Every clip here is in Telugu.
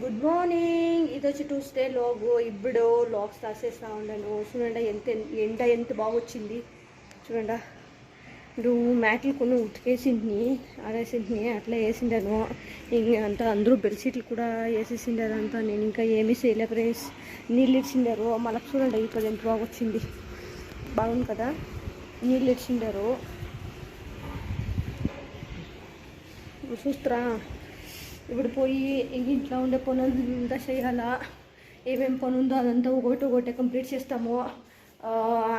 గుడ్ మార్నింగ్ ఇది వచ్చి ట్యూస్డే లోగు ఇప్పుడు లాగ్స్ రాసేస్తా చేస్తూ చూడండి ఎంత ఎండ ఎంత బాగా వచ్చింది. చూడండి. ఇప్పుడు మ్యాట్లు కొన్ని ఉతికేసింది. ఆడేసింది అట్లా వేసిండాను ఇంకా అంతా అందరూ బెడ్షీట్లు కూడా వేసేసిండారు అంతా. నేను ఇంకా ఏమీ చేయలే ఫ్రెండ్స్ నీళ్ళు ఇచ్చిండారు మళ్ళీ చూడండి ఇప్పుడు ఎంత బాగా వచ్చింది. బాగుంది కదా? నీళ్ళు ఇచ్చిండారు చూస్తారా. ఇప్పుడు పోయి ఇంట్లో ఉండే పనులు అంతా చేయాలా ఏమేం పని ఉందో అదంతా ఒకటి ఒకటి కంప్లీట్ చేస్తాము.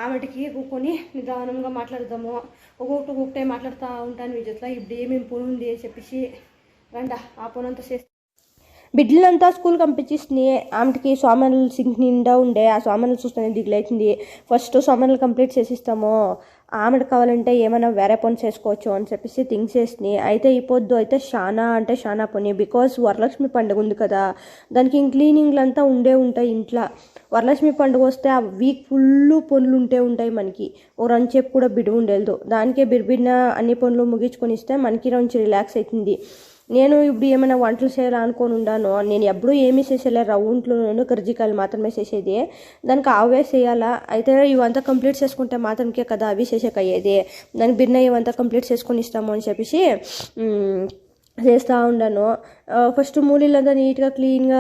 ఆమెటికి కూకొని నిదానంగా మాట్లాడదాము. ఒక్కొక్కటి ఒక్కొక్కటే మాట్లాడుతూ ఉంటాను విజయత్లో ఇప్పుడు ఏమేమి పని ఉంది అని చెప్పేసి రండా ఆ పని అంతా చేస్తా. బిడ్డలంతా స్కూల్ పంపించేసింది ఆమెకి సోమనల్ సింక్ నిండా ఉండే. ఆ సోమనల్ చూస్తేనే దిగులైతుంది. First సోమనల్ complete చేసిస్తాము. ఆమెకు కావాలంటే ఏమైనా వేరే పని చేసుకోవచ్చు అని చెప్పేసి థింగ్స్ చేసి అయితే ఈ పొద్దు అయితే చాలా అంటే చాలా పని. బికాస్ వరలక్ష్మి పండుగ ఉంది కదా దానికి క్లీనింగ్లు అంతా ఉండే ఉంటాయి ఇంట్లో. వరలక్ష్మి పండుగ వస్తే ఆ వీక్ ఫుల్ పనులు ఉంటే ఉంటాయి మనకి. ఓ రంచేపు కూడా బిడు ఉండేదు దానికే బిర్బిన్న అన్ని పనులు ముగించుకొని ఇస్తే మనకి రంచి రిలాక్స్ అవుతుంది నేను ఇప్పుడు ఏమైనా వంటలు చేయాలనుకొని ఉండాను నేను ఎప్పుడూ ఏమీ చేసేలే రౌండ్లు కర్జికాయలు మాత్రమే చేసేది. దానికి అవే చేయాలా? అయితే ఇవంతా కంప్లీట్ చేసుకుంటే మాత్రమే కదా అవి చేసేకయ్యేది. దానికి బిర్న ఇవంతా కంప్లీట్ చేసుకొని ఇస్తాము అని చెప్పేసి చేస్తూ ఉండాను. ఫస్ట్ మూలీలంతా నీట్గా క్లీన్గా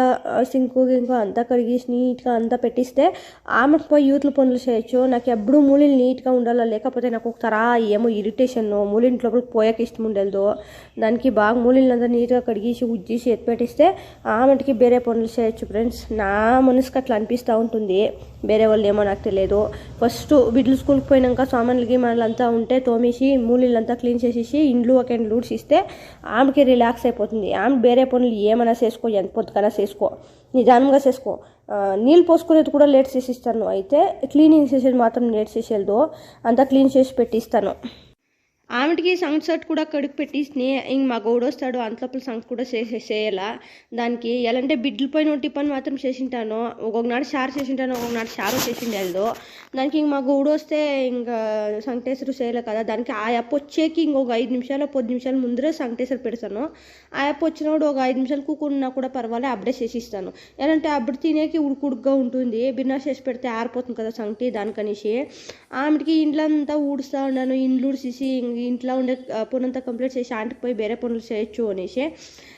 సింకు గింకు అంతా కడిగేసి నీట్గా అంతా పెట్టిస్తే ఆమె పోయి యూత్ల పనులు చేయొచ్చు. నాకు ఎప్పుడు మూలీలు నీట్గా ఉండాలా లేకపోతే నాకు ఒక తరా ఏమో ఇరిటేషన్ మూలింటి లోపలికి పోయాక ఇష్టం ఉండదు దానికి బాగా మూలీలంతా నీట్గా కడిగేసి ఉజ్జేసి ఎత్తి పెట్టిస్తే ఆమెకి వేరే పనులు చేయొచ్చు ఫ్రెండ్స్. నా మనసుకి అట్లా అనిపిస్తూ ఉంటుంది. వేరే వాళ్ళు ఏమో నాకు తెలియదు. ఫస్ట్ బిడ్డలు స్కూల్కి పోయినాక సామాన్లకి మనలంతా ఉంటే తోమేసి మూలీలంతా క్లీన్ చేసేసి ఇండ్లు ఒక ఇండ్లు ఊడ్చిస్తే ఆమెకి రిలాక్స్ అయిపోతుంది. ఆమె వేరే పనులు ఏమైనా చేసుకో ఎంత పొద్దుకైనా చేసుకో. నిదానంగా చేసుకో. నీళ్ళు పోసుకునేది కూడా లేట్ చేసి ఇస్తాను. అయితే క్లీనింగ్ చేసేది మాత్రం లేట్ చేసేదో అంతా క్లీన్ చేసి పెట్టిస్తాను. ఆమెటికి సంగతి షర్ట్ కూడా కడుగు పెట్టేసి ఇంక మా గౌడ వస్తాడు అంతలోపల సంగతి కూడా చేసే చేయాలా దానికి ఎలాంటే బిడ్డల పైన టిఫన్ మాత్రం చేసింటాను. ఒక్కొక్కనాడు షార్ చేసింటాను ఒక్కొక్కనాడు షారు చేసిండేదో దానికి ఇంక మా గౌడు వస్తే ఇంకా సంకటేశ్వరు చేయలే కదా. దానికి ఆ యాప్ వచ్చేకి ఇంకొక ఐదు నిమిషాలు పది నిమిషాల ముందరే సంకటేశ్వర పెడతాను. ఆ యాప్ వచ్చినప్పుడు ఒక ఐదు నిమిషాలు కూకున్నా కూడా పర్వాలే అప్పుడే చేసిస్తాను ఎలాంటే అప్పుడు తినేకి ఉడుకుడుగ్గా ఉంటుంది. బిన్నా చేసి పెడితే ఆరిపోతుంది కదా సంగటి దానికనేసి. ఆమెకి ఇండ్లంతా ఊడుస్తూ ఉన్నాను ఇండ్లు ఊడిసేసి ఇంక ఇంట్లో ఉండే పనంతా కంప్లీట్ చేసి ఆంటికి పోయి వేరే పనులు చేయొచ్చు అనేసి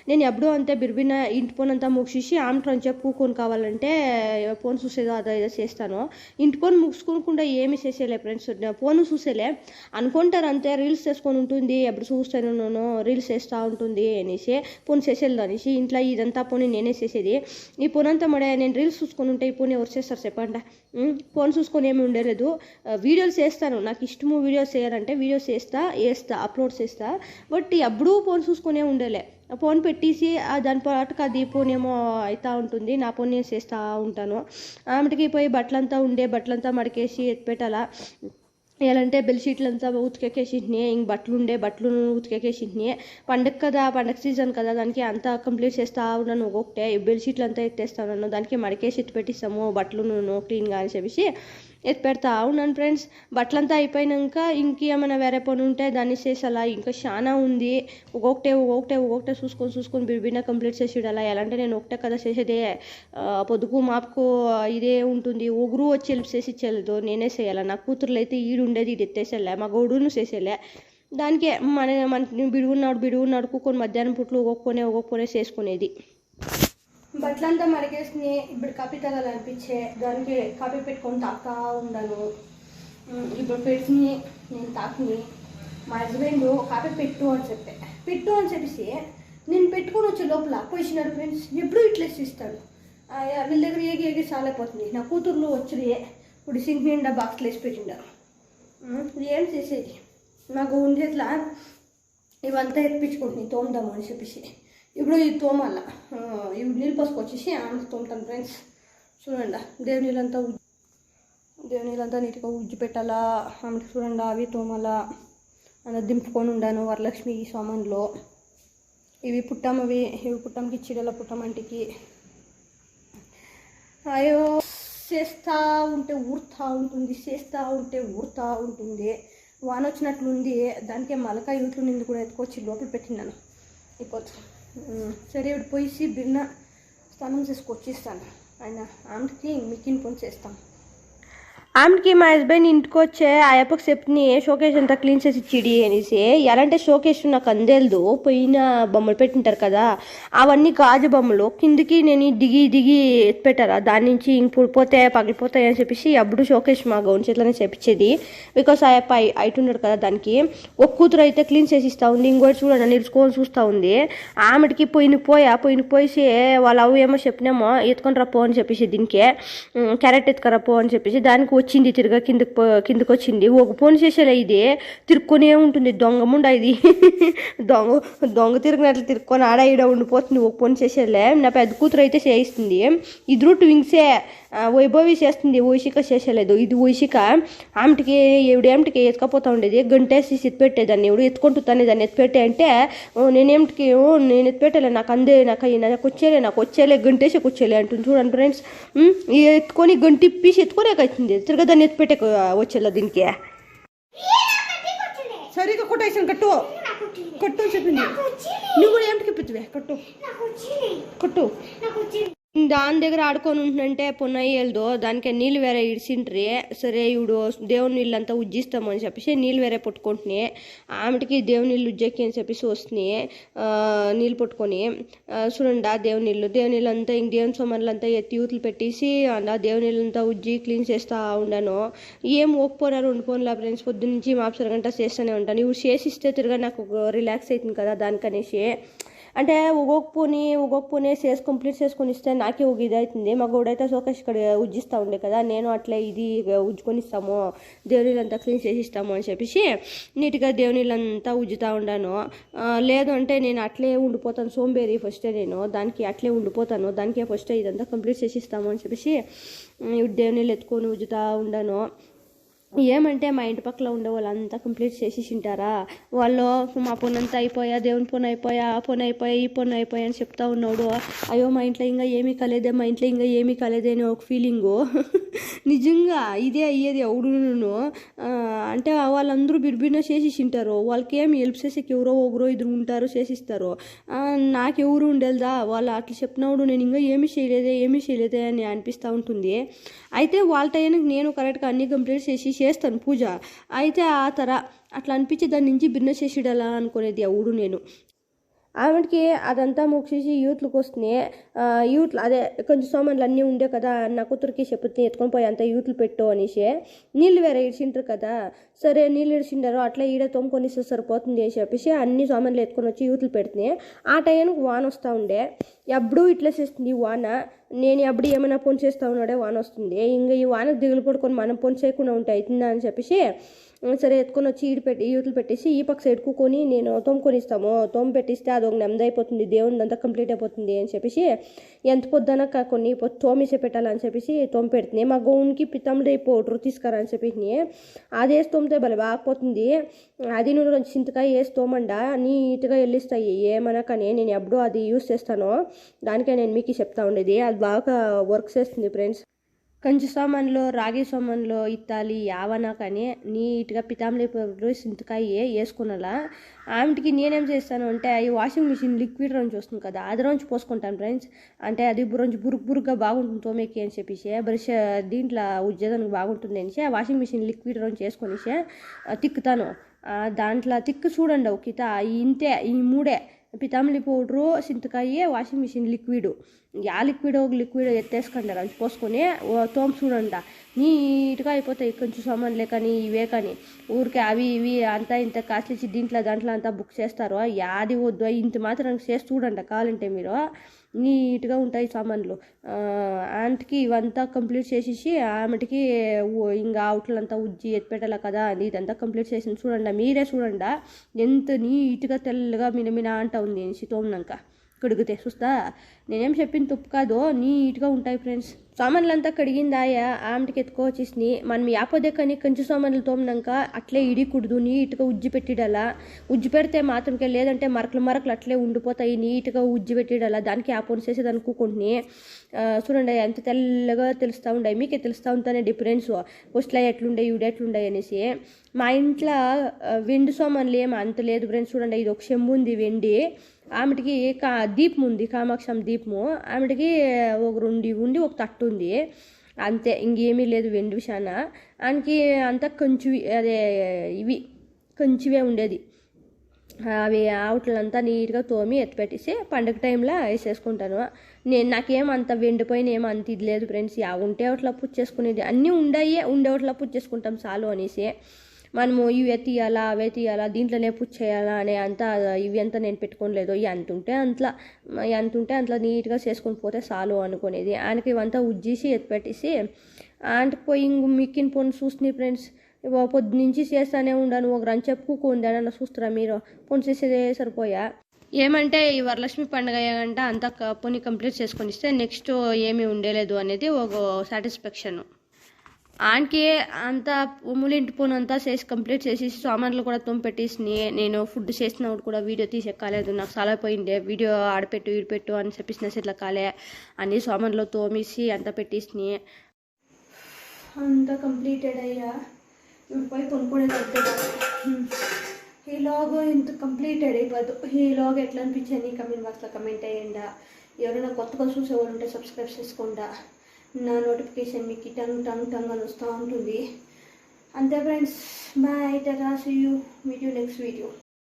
నేను ఎప్పుడూ అంతే బిర్బిన ఇంటి పని అంతా ముగిసి ఆమె చెప్పు కూకొని కావాలంటే ఫోన్ చూసేదో అదో ఏదో చేస్తాను. ఇంటి పని ముగుసుకోకుండా ఏమి చేసేలే ఫ్రెండ్స్. ఫోన్ చూసేలే. అనుకుంటారు అంతే రీల్స్ చేసుకొని ఉంటుంది ఎప్పుడు చూస్తాను రీల్స్ చేస్తూ ఉంటుంది అనేసి ఫోన్ చేసేది అనేసి ఇంట్లో ఇదంతా పోనీ నేనే చేసేది. ఈ ఫోన్ అంతా మడే నేను రీల్స్ చూసుకొని ఉంటే ఈ ఫోన్ ఎవరు చేస్తారు చెప్పండి. ఫోన్ చూసుకొని ఏమి ఉండలేదు. వీడియోలు చేస్తాను. నాకు ఇష్టము వీడియోస్ చేయాలంటే వీడియోస్ చేస్తా వేస్తా అప్లోడ్ చేస్తా. బట్ ఎప్పుడూ ఫోన్ చూసుకునే ఉండలే. ఫోన్ పెట్టేసి దాని పాటుకు అది ఫోన్ ఏమో అవుతూ ఉంటుంది. నా ఫోన్ నేను చేస్తూ ఉంటాను. ఆమెటికి పోయి బట్టలంతా ఉండే బట్టలంతా మడికేసి ఎత్తిపెట్టాలా ఎలాంటే బెడ్షీట్లు అంతా ఇంక బట్టలు ఉండే బట్టలు ఉతికేకేసింటిని. పండగ కదా పండగ సీజన్ కదా దానికి అంతా కంప్లీట్ చేస్తా ఉన్నాను ఒక్కొక్కటే. బెడ్షీట్లు అంతా ఎత్తేస్తా ఉన్నాను. దానికి మడికేసి ఎత్తి పెట్టిస్తాము బట్టలు క్లీన్గా అని చెప్పేసి. ఎత్తి పెడతా? ఉన్నాను ఫ్రెండ్స్ బట్టలంతా అయిపోయినాక ఇంకేమైనా వేరే పని ఉంటే దాన్ని చేసాలా. ఇంకా చాలా ఉంది. ఒక్కొక్కటే ఒక్కొక్కటే ఒక్కొక్కటే చూసుకొని చూసుకొని బిర్బిన కంప్లీట్ చేసేడు అలా ఎలా అంటే నేను ఒకటే కదా చేసేదే. పొద్దుకు మాపుకు ఇదే ఉంటుంది. ఒగురు వచ్చి హెల్ప్ చేసి ఇచ్చేలేదు నేనే చేయాలి? నా కూతురులు అయితే ఈడు ఉండేది ఇది ఎత్తేసేలే. మా గౌడును చేసేలే. దానికే మన మన బిడుగున్నాడు బిడుగున్నాడు కూకొని మధ్యాహ్నం పుట్లు ఒక్కొక్కనే ఒక్కొక్కనే చేసుకునేది. బట్టలంతా మడిగేసి ఇప్పుడు కాపీ తాగాలనిపించే దానికి కాపీ పెట్టుకొని తాగుతా ఉండను. ఇప్పుడు పెట్టి నేను తాకుని మా హస్బెండ్ కాపీ పెట్టు అని చెప్పే. పెట్టు అని చెప్పేసి నేను పెట్టుకొని వచ్చే లోపల పొజిషనర్ ఫ్రెండ్స్ ఎప్పుడు ఇట్లా ఇస్తాడు వీళ్ళ దగ్గర ఏగి ఏగి సాలైపోతుంది నా కూతుర్లు వచ్చి ఇప్పుడు సింక్ నిండా బాక్స్లో వేసి పెట్టిండారు. ఇది ఏం చేసేది? నాకు ఉండేట్లా ఇవంతా ఎత్తిపించుకుంటుంది తోముదాము అని చెప్పేసి. ఇప్పుడు ఇది తోమాల. ఇవి నీళ్ళు పసుకొచ్చేసి ఆమె తోముతాను ఫ్రెండ్స్ చూడండి దేవు నీళ్ళంతా ఉజ్జు దేవు నీళ్ళంతా నీట్గా ఉజ్జి పెట్టాలా? ఆమెకి చూడండి అవి తోమాలా? అలా దింపుకొని ఉండాను వరలక్ష్మి ఈ సామాన్లో. ఇవి పుట్టమవి ఇవి పుట్టంకి చీడల పుట్టమంటికి. అయ్యో చేస్తూ ఉంటే ఊరుతూ ఉంటుంది చేస్తూ ఉంటే ఊరుతూ ఉంటుంది. వాన వచ్చినట్లుంది. దానికే మలకాయ ఇంట్లో నింది కూడా ఎత్తుకొచ్చి లోపల పెట్టినాను ఇప్పుడు సరే ఇప్పుడు పోయి బిన్న స్నానం చేసుకొచ్చి ఇస్తాను ఆయన ఆమెకి మికిన్ పని చేస్తాం. ఆమెకి మా హస్బెండ్ ఇంటికి వచ్చే ఆ అప్పకి చెప్తుని షోకేస్ అంతా క్లీన్ చేసి ఇచ్చిడి అనేసి ఎలాంటి షోకేస్ నాకు అందేలదు పోయిన బొమ్మలు పెట్టింటారు కదా అవన్నీ గాజు బొమ్మలు కిందికి నేను దిగి దిగి ఎత్తిపెట్టారా దాని నుంచి ఇంక పోతే పగిలిపోతాయి అని చెప్పేసి అప్పుడు షోకేస్ మా గౌన్ చేతిలోనే చెప్పించేది బికాస్ ఆ అప్ప అయితున్నాడు కదా దానికి. ఒక కూతురు అయితే క్లీన్ చేసి ఇస్తా ఉంది ఇంకోటి చూడండి నిలుచుకొని చూస్తూ ఉంది. ఆమెటికి పోయిన పోయా పోయిన పోసి వాళ్ళ అవ్వ ఏమో చెప్పినామో ఎత్తుకొని రా పో అని చెప్పేసి దీనికి క్యారెట్ ఎత్తుకరా పో అని చెప్పేసి దానికి వచ్చింది తిరగా కిందకి కిందకు వచ్చింది. ఒక ఫోన్ చేసేలా ఇది తిరుక్కొనే ఉంటుంది. దొంగ ముండ ఇది. దొంగ దొంగ తిరిగినట్లు తిరుక్కొని ఆడ ఈడ ఉండిపోతుంది ఒక ఫోన్ చేసేలే నా పెద్ద కూతురు అయితే చేయిస్తుంది. ఇద్దరు ట్వింగ్సే వైభవి చేస్తుంది వైశిక చేసేలేదు ఇది వైశిక. ఆమెటికి ఎవడు ఏమిటికి ఎత్తుకపోతా ఉండేది. గంటేసి ఎత్తిపెట్టేదాన్ని ఎవడు ఎత్తుకుంటుతానే దాన్ని ఎత్తిపెట్టే అంటే "ఓ, నేనేమిటికి నేను ఎత్తిపెట్టలే నాకు అందే నాకు నాకు వచ్చేలే నాకు వచ్చేలే గంటేసి వచ్చేలే అంటుంది. చూడండి ఫ్రెండ్స్. ఎత్తుకొని గంటిప్పేసి ఎత్తుకోలేక ఎత్తుకొని అవుతుంది తిరగా దాన్ని ఎత్తిపెట్టే వచ్చేలా దీనికి సరిగా కొట్టేసాను కట్టు కట్టు అని చెప్పింది నువ్వు కూడా ఏమిటికి ఇప్పుతువే కట్టు కట్టు దాని దగ్గర ఆడుకొని ఉంటుందంటే పొన్నయ్యేళ్ళదు దానికి నీళ్ళు వేరే ఇడిసింట్రి సరే ఇవిడు దేవుని నీళ్ళు అంతా ఉజ్జిస్తాము అని చెప్పేసి నీళ్ళు వేరే పట్టుకుంటున్నాయి. ఆమెటికి దేవుని నీళ్ళు ఉజ్జకి అని చెప్పేసి వస్తున్నాయి. నీళ్ళు పట్టుకొని. చూడండి ఆ దేవుని నీళ్ళు. దేవుని నీళ్ళు అంతా ఇంక దేవుని సోమన్లు అంతా ఎత్తి యూతులు పెట్టేసి ఆ దేవుని నీళ్ళంతా ఉజ్జి క్లీన్ చేస్తూ ఉండాను. ఏం ఓకపోరారు ఉండిపోను ఫ్రెండ్స్ పొద్దు నుంచి మాప్సర గంట చేస్తూనే ఉంటాను. ఇవి చేసిస్తే తిరగా నాకు రిలాక్స్ అవుతుంది కదా దానికనేసి. అంటే ఒక్కొక్క పోనీ ఒక్కొక్క పోనీ చేసి కంప్లీట్ చేసుకొని ఇస్తే నాకే ఒక ఇది అవుతుంది మా గౌడైతే సోకేష్ ఇక్కడ ఉజ్జిస్తూ ఉండే కదా నేను అట్లా ఇది ఉజ్జుకొని ఇస్తాము దేవునిలంతా క్లీన్ చేసి ఇస్తాము అని చెప్పేసి నీట్గా దేవునిలంతా ఉజ్జుతూ ఉండాను. లేదు అంటే నేను అట్లే ఉండిపోతాను సోంబేరి ఫస్టే నేను దానికి అట్లే ఉండిపోతాను దానికే ఫస్ట్ ఇదంతా కంప్లీట్ చేసి ఇస్తాము అని చెప్పేసి ఇప్పుడు ఎత్తుకొని ఉజ్జుతూ ఉండాను. ఏమంటే మా ఇంటి పక్కల ఉండే వాళ్ళంతా కంప్లీట్ చేసి తింటారా? వాళ్ళు మా పొన్ను అంతా అయిపోయా దేవుని పొన్ను అయిపోయా ఆ పొన్ను అయిపోయా ఈ పొన్ను అయిపోయా అని చెప్తా ఉన్నాడు. అయ్యో మా ఇంట్లో ఇంకా ఏమీ కాలేదే మా ఇంట్లో ఇంకా ఏమీ కాలేదే అని ఒక ఫీలింగు నిజంగా ఇదే అయ్యేది ఎవడును అంటే వాళ్ళందరూ బిర్బిన చేసి తింటారు. వాళ్ళకి ఏమి హెల్ప్ చేసేకి ఎవరో ఒకరో ఇద్దరు ఉంటారు చేసిస్తారు నాకెవరు ఉండేదా వాళ్ళు అట్లా చెప్పినప్పుడు నేను ఇంకా ఏమీ చేయలేదే ఏమీ చేయలేదే అని అనిపిస్తూ ఉంటుంది. అయితే వాళ్ళ టైంకి నేను కరెక్ట్గా అన్ని కంప్లీట్ చేసి చేస్తాను పూజ. అయితే ఆ తర అట్లా అనిపించి దాని నుంచి భిన్న చేసేడలా అనుకునేది ఎవడు నేను. ఆవిడకి అదంతా ముగిసేసి యూత్లకు వస్తున్నాయి యూత్ అదే కొంచెం సామాన్లు అన్నీ ఉండే కదా నా కూతురికి చెప్పుతుంది ఎత్తుకొని పోయి అంత యూత్లు పెట్టు అనేసి. నీళ్ళు వేరే ఇడిచింటారు కదా. సరే నీళ్ళు ఇడిచిండారు అట్లా ఈడ తోముకొని సరిపోతుంది అని చెప్పేసి అన్ని సామాన్లు ఎత్తుకొని వచ్చి యూత్లు పెడుతున్నాయి ఆ టైంకి వాన వస్తూ ఉండే. ఎప్పుడూ ఇట్లా చేస్తుంది ఈ వాన. నేను ఎప్పుడు ఏమైనా పొని చేస్తూ ఉన్నాడే వాన వస్తుంది. ఇంకా ఈ వానకు దిగులు పడుకొని మనం పొని చేయకుండా ఉంటే అవుతుందా అని చెప్పేసి సరే ఎత్తుకొని వచ్చి ఈడు పెట్టి యూతులు పెట్టేసి ఈ పక్క సైడ్ నేను తోముకొని ఇస్తాము తోము పెట్టిస్తే అది ఒక నెమ్మది అయిపోతుంది. దేవుని అంతా కంప్లీట్ అయిపోతుంది అని చెప్పేసి ఎంత పొద్దున కొన్ని తోమేసే పెట్టాలని చెప్పేసి తోమ పెడుతుంది. మా గౌన్కి పితంలో పౌడర్ తీసుకురా అని చెప్పేసి అది వేసి తోమితే భలే బాగపోతుంది అది నువ్వు కొంచెం చింతకాయ వేసి తోమండ నీట్గా వెళ్ళిస్తాయి ఏమన్నా కానీ నేను ఎప్పుడూ అది యూస్ చేస్తాను. దానికే నేను మీకు చెప్తా ఉండేది. అది బాగా వర్క్ చేస్తుంది ఫ్రెండ్స్ కంచు సామాన్లో రాగి సామాన్లో ఇత్తాలి యావనా కానీ నీట్గా పితాంబరి పౌడర్ సింతకాయ వేసుకున్నలా? ఆమెకి నేనేం చేస్తాను అంటే ఈ వాషింగ్ మిషన్ లిక్విడ్ రంచి వస్తుంది కదా అది రంచి పోసుకుంటాను ఫ్రెండ్స్. అంటే అది రంచి బురుగు బురుగ్గా బాగుంటుంది తోమేకి అని చెప్పేసి బ్రష్ దీంట్లో ఉజ్జేదానికి బాగుంటుంది అనేసి ఆ వాషింగ్ మిషన్ లిక్విడ్ రంచి వేసుకొనేసి తిక్కుతాను. దాంట్లో తిక్కు చూడండి ఒక ఇంతే ఈ మూడే పితాంబరి పౌడరు సింతకాయ వాషింగ్ మిషన్ లిక్విడ్ యా లిక్విడ్ ఒక లిక్విడ్ ఎత్తేసుకుంటారు అని పోసుకొని తోమ చూడండి నీట్గా అయిపోతాయి కొంచెం సామాన్లే కానీ ఇవే కానీ ఊరికే అవి ఇవి అంతా ఇంత కాస్ట్లీ ఇచ్చి దీంట్లో దాంట్లో అంతా బుక్ చేస్తారు యాది వద్దు ఇంత మాత్రం చేసి చూడండి కావాలంటే మీరు నీట్గా ఉంటాయి సామాన్లు. ఆంట్కి ఇవంతా కంప్లీట్ చేసేసి ఆమెటికి ఇంకా అవుట్లంతా ఉజ్జి ఎత్తిపెట్టాలి కదా అని ఇదంతా కంప్లీట్ చేసింది. చూడండి మీరే చూడండి ఎంత నీట్గా తెల్లగా మినమిన అంట ఉంది. అనేసి తోమినాక కడిగితే. చూస్తా నేనేం చెప్పిన తుప్పు కాదు. నీట్గా ఉంటాయి ఫ్రెండ్స్. సామాన్లు అంతా కడిగిందాయా ఆమెకి ఎత్తుకోవచ్చేసి మనం యాపదే కానీ కంచి సామాన్లు తోమినాక అట్లే ఇడికూడదు నీట్గా ఉజ్జి పెట్టిడలా? ఉజ్జి పెడితే మాత్రంకే లేదంటే మరకలు మరకలు అట్లే ఉండిపోతాయి. నీట్గా ఉజ్జి పెట్టిడలా? దానికి ఆ చేసేది చేసి చూడండి ఎంత తెల్లగా తెలుస్తూ ఉండే మీకే తెలుస్తూ ఉంటానే డిఫరెన్స్. ఫస్ట్లో ఎట్లుండే ఇవిడ ఎట్లుండే అనేసి. మా ఇంట్లో వెండి సామాన్లు ఏమి అంత లేదు ఫ్రెండ్స్. చూడండి ఇది ఒక చెంబు ఉంది వెండి. ఆమెటికి కా దీపం ఉంది కామాక్షం దీపము. ఆమెటికి ఒక రెండు ఉండి ఒక తట్టు ఉంది. అంతే ఇంకేమీ లేదు వెండి విషాన. ఆయనకి అంతా కొంచెం అదే ఇవి కొంచెమే ఉండేది. అవి ఆవుట్లంతా నీట్గా తోమి ఎత్తిపెట్టేసి పండగ టైంలో వేసేసుకుంటాను. నేను నాకేం అంత వెండిపోయిన ఏం అంత ఇది లేదు ఫ్రెండ్స్. ఉంటే ఒకట్లా పుచ్చేసుకునేది. అన్నీ ఉండయే ఉండే ఒకట్లా పుచ్చేసుకుంటాం చాలు అనేసి. మనము ఇవే తీయాలా అవే తీయాలా దీంట్లోనే పుచ్చేయాలా అనే అంత ఇవి అంతా నేను పెట్టుకోలేదు ఎంత ఉంటే అంతలా ఎంత ఉంటే అంతలా నీట్గా చేసుకొని పోతే చాలు అనుకునేది. ఆయనకి ఇవంతా ఉజ్జేసి ఎత్తిపెట్టేసి ఆయనకి పోయి ఇంక మిక్కిన పోను చూస్తుంది ఫ్రెండ్స్. పొద్దు నుంచి చేస్తానే ఉండాను ఒక రన్ చెప్పుకోండి అని చూస్తారా మీరు. పొన్ను చేసేదే సరిపోయా? ఏమంటే ఈ వరలక్ష్మి పండుగ అంటే అంతా క- పొని కంప్లీట్ చేసుకొని ఇస్తే నెక్స్ట్ ఏమీ ఉండలేదు అనేది ఒక సాటిస్ఫాక్షన్. ఆంటీ అంతా ఉమ్ములింటి ఇంటిపోను అంతా చేసి కంప్లీట్ చేసి సామాన్లు కూడా తొంపెట్టేసి నేను ఫుడ్ చేసినప్పుడు కూడా వీడియో తీసే కాలేదు. నాకు చాలా పోయిండే వీడియో ఆడపెట్టు ఈడిపెట్టు అని చెప్పేసిన ఇట్లా కాలే అన్ని సామాన్లు తోమేసి అంతా పెట్టేసి అంతా కంప్లీటెడ్ అయ్యా. ఇప్పుడు పోయి కొనుక్కునేది ఈ లాగ్ ఇంత కంప్లీటెడ్ అయిపోదు. ఈ లాగ్ ఎట్లా అనిపించింది? కమెంట్ బాక్స్లో కమెంట్ అయ్యండా ఎవరైనా కొత్తగా చూసేవాళ్ళు ఉంటే సబ్స్క్రైబ్ చేసుకోండా? నా నోటిఫికేషన్ మీకు టంగ్ టంగ్ టంగ్ అని వస్తూ ఉంటుంది. అంతే friends bye టరా see you meet you next video